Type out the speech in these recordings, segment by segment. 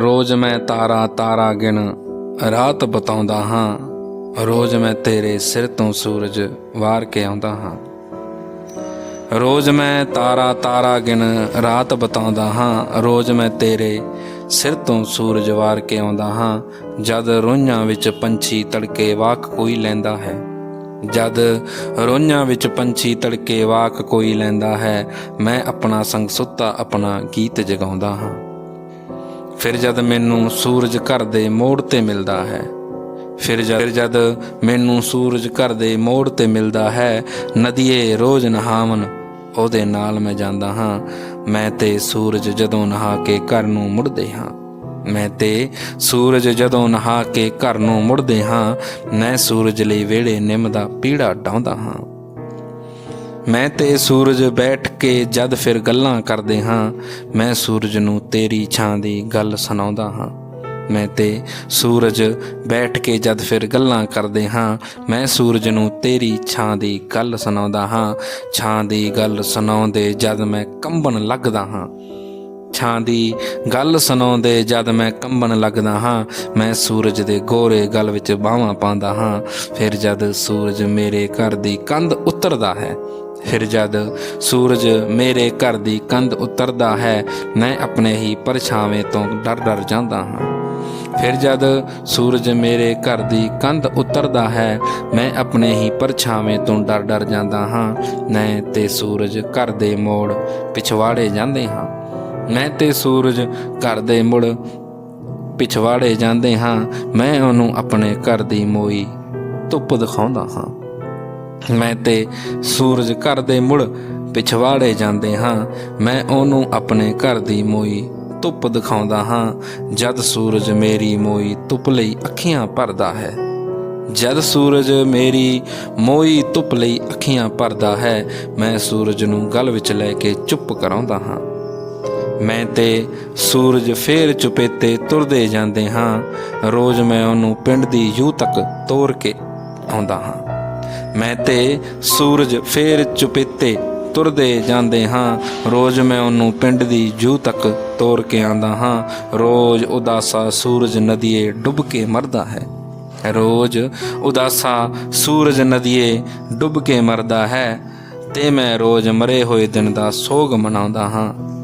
ਰੋਜ਼ ਮੈਂ ਤਾਰਾ ਤਾਰਾ ਗਿਣ ਰਾਤ ਬਤਾਉਂਦਾ ਹਾਂ। ਰੋਜ਼ ਮੈਂ ਤੇਰੇ ਸਿਰ ਤੋਂ ਸੂਰਜ ਵਾਰ ਕੇ ਆਉਂਦਾ ਹਾਂ। ਰੋਜ਼ ਮੈਂ ਤਾਰਾ ਤਾਰਾ ਗਿਣ ਰਾਤ ਬਤਾਉਂਦਾ ਹਾਂ। ਰੋਜ਼ ਮੈਂ ਤੇਰੇ ਸਿਰ ਤੋਂ ਸੂਰਜ ਵਾਰ ਕੇ ਆਉਂਦਾ ਹਾਂ। ਜਦ ਰੋਈਆਂ ਵਿੱਚ ਪੰਛੀ ਤੜਕੇ ਵਾਕ ਕੋਈ ਲੈਂਦਾ ਹੈ। ਜਦ ਰੋਈਆਂ ਵਿੱਚ ਪੰਛੀ ਤੜਕੇ ਵਾਕ ਕੋਈ ਲੈਂਦਾ ਹੈ। ਮੈਂ ਆਪਣਾ ਸੰਗ ਸੁੱਤਾ ਆਪਣਾ ਗੀਤ ਜਗਾਉਂਦਾ ਹਾਂ। ਫਿਰ ਜਦ ਮੈਨੂੰ ਸੂਰਜ ਘਰ ਦੇ ਮੋੜ ਤੇ ਮਿਲਦਾ ਹੈ, ਫਿਰ ਜਦ ਫਿਰ ਜਦ ਮੈਨੂੰ ਸੂਰਜ ਘਰ ਦੇ ਮੋੜ ਤੇ ਮਿਲਦਾ ਹੈ, ਨਦੀਏ ਰੋਜ਼ ਨਹਾਵਨ, ਉਹਦੇ ਨਾਲ ਮੈਂ ਜਾਂਦਾ ਹਾਂ। ਮੈਂ ਤੇ ਸੂਰਜ ਜਦੋਂ ਨਹਾ ਕੇ ਘਰ ਨੂੰ ਮੁੜਦੇ ਹਾਂ। ਮੈਂ ਤੇ ਸੂਰਜ ਜਦੋਂ ਨਹਾ ਕੇ ਘਰ ਨੂੰ ਮੁੜਦੇ ਹਾਂ, ਮੈਂ ਸੂਰਜ ਲਈ ਵਿਹੜੇ ਨਿੰਮ ਦਾ ਪੀੜਾ ਡਾਉਂਦਾ ਹਾਂ। ਮੈਂ ਤੇ ਸੂਰਜ ਬੈਠ ਕੇ ਜਦ ਫਿਰ ਗੱਲਾਂ ਕਰਦੇ ਹਾਂ, ਮੈਂ ਸੂਰਜ ਨੂੰ ਤੇਰੀ ਛਾਂ ਦੀ ਗੱਲ ਸੁਣਾਉਂਦਾ ਹਾਂ। ਮੈਂ ਤੇ ਸੂਰਜ ਬੈਠ ਕੇ ਜਦ ਫਿਰ ਗੱਲਾਂ ਕਰਦੇ ਹਾਂ, ਮੈਂ ਸੂਰਜ ਨੂੰ ਤੇਰੀ ਛਾਂ ਦੀ ਗੱਲ ਸੁਣਾਉਂਦਾ ਹਾਂ। ਛਾਂ ਦੀ ਗੱਲ ਸੁਣਾਉਂਦੇ ਜਦ ਮੈਂ ਕੰਬਣ ਲੱਗਦਾ ਹਾਂ। ਛਾਂ ਦੀ ਗੱਲ ਸੁਣਾਉਂਦੇ ਜਦ ਮੈਂ ਕੰਬਣ ਲੱਗਦਾ ਹਾਂ, ਮੈਂ ਸੂਰਜ ਦੇ ਗੋਰੇ ਗਲ ਵਿੱਚ ਬਾਹਾਂ ਪਾਉਂਦਾ ਹਾਂ। ਫਿਰ ਜਦ ਸੂਰਜ ਮੇਰੇ ਘਰ ਦੀ ਕੰਧ ਉਤਰਦਾ ਹੈ ਫਿਰ ਜਦ ਸੂਰਜ ਮੇਰੇ ਘਰ ਦੀ ਕੰਧ ਉਤਰਦਾ ਹੈ, ਮੈਂ ਆਪਣੇ ਹੀ ਪਰਛਾਵੇਂ ਤੋਂ ਡਰ ਡਰ ਜਾਂਦਾ ਹਾਂ। ਫਿਰ ਜਦ ਸੂਰਜ ਮੇਰੇ ਘਰ ਦੀ ਕੰਧ ਉਤਰਦਾ ਹੈ, ਮੈਂ ਆਪਣੇ ਹੀ ਪਰਛਾਵੇਂ ਤੋਂ ਡਰ ਡਰ ਜਾਂਦਾ ਹਾਂ। ਮੈਂ ਤੇ ਸੂਰਜ ਘਰ ਦੇ ਮੋੜ ਪਿਛਵਾੜੇ ਜਾਂਦੇ ਹਾਂ। ਮੈਂ ਤੇ ਸੂਰਜ ਘਰ ਦੇ ਮੁੜ ਪਿਛਵਾੜੇ ਜਾਂਦੇ ਹਾਂ। ਮੈਂ ਉਹਨੂੰ ਆਪਣੇ ਘਰ ਦੀ ਮੋਈ ਧੁੱਪ ਦਿਖਾਉਂਦਾ ਹਾਂ। ਮੈਂ ਤੇ ਸੂਰਜ ਘਰ ਦੇ ਮੁੜ ਪਿਛਵਾੜੇ ਜਾਂਦੇ ਹਾਂ। ਮੈਂ ਉਹਨੂੰ ਆਪਣੇ ਘਰ ਦੀ ਮੋਈ ਧੁੱਪ ਦਿਖਾਉਂਦਾ ਹਾਂ। ਜਦ ਸੂਰਜ ਮੇਰੀ ਮੋਈ ਧੁੱਪ ਲਈ ਅੱਖੀਆਂ ਭਰਦਾ ਹੈ। ਜਦ ਸੂਰਜ ਮੇਰੀ ਮੋਈ ਧੁੱਪ ਲਈ ਅੱਖੀਆਂ ਭਰਦਾ ਹੈ, ਮੈਂ ਸੂਰਜ ਨੂੰ ਗਲ ਵਿੱਚ ਲੈ ਕੇ ਚੁੱਪ ਕਰਾਉਂਦਾ ਹਾਂ। ਮੈਂ ਤੇ ਸੂਰਜ ਫੇਰ ਚੁਪੇਤੇ ਤੁਰਦੇ ਜਾਂਦੇ ਹਾਂ। ਰੋਜ਼ ਮੈਂ ਉਹਨੂੰ ਪਿੰਡ ਦੀ ਯੂ ਤੱਕ ਤੋਰ ਕੇ ਆਉਂਦਾ ਹਾਂ। ਮੈਂ ਤੇ ਸੂਰਜ ਫੇਰ ਚੁਪੇਤੇ ਤੁਰਦੇ ਜਾਂਦੇ ਹਾਂ। ਰੋਜ਼ ਮੈਂ ਉਹਨੂੰ ਪਿੰਡ ਦੀ ਜੂ ਤੱਕ ਤੋਰ ਕੇ ਆਂਦਾ ਹਾਂ। ਰੋਜ਼ ਉਦਾਸਾ ਸੂਰਜ ਨਦੀਏ ਡੁੱਬ ਕੇ ਮਰਦਾ ਹੈ। ਰੋਜ਼ ਉਦਾਸਾ ਸੂਰਜ ਨਦੀਏ ਡੁੱਬ ਕੇ ਮਰਦਾ ਹੈ ਤੇ ਮੈਂ ਰੋਜ਼ ਮਰੇ ਹੋਏ ਦਿਨ ਦਾ ਸੋਗ ਮਨਾਉਂਦਾ ਹਾਂ।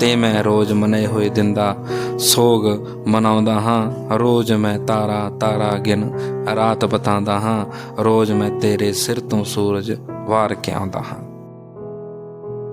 ਤੇ ਮੈਂ ਰੋਜ਼ ਮਨੇ ਹੋਏ ਦਿਨ ਦਾ ਸੋਗ ਮਨਾਉਂਦਾ ਹਾਂ। ਰੋਜ਼ ਮੈਂ ਤਾਰਾ ਤਾਰਾ ਗਿਣ ਰਾਤ ਬਤਾਉਂਦਾ ਹਾਂ। ਰੋਜ਼ ਮੈਂ ਤੇਰੇ ਸਿਰ ਤੋਂ ਸੂਰਜ ਵਾਰ ਕੇ ਆਉਂਦਾ ਹਾਂ।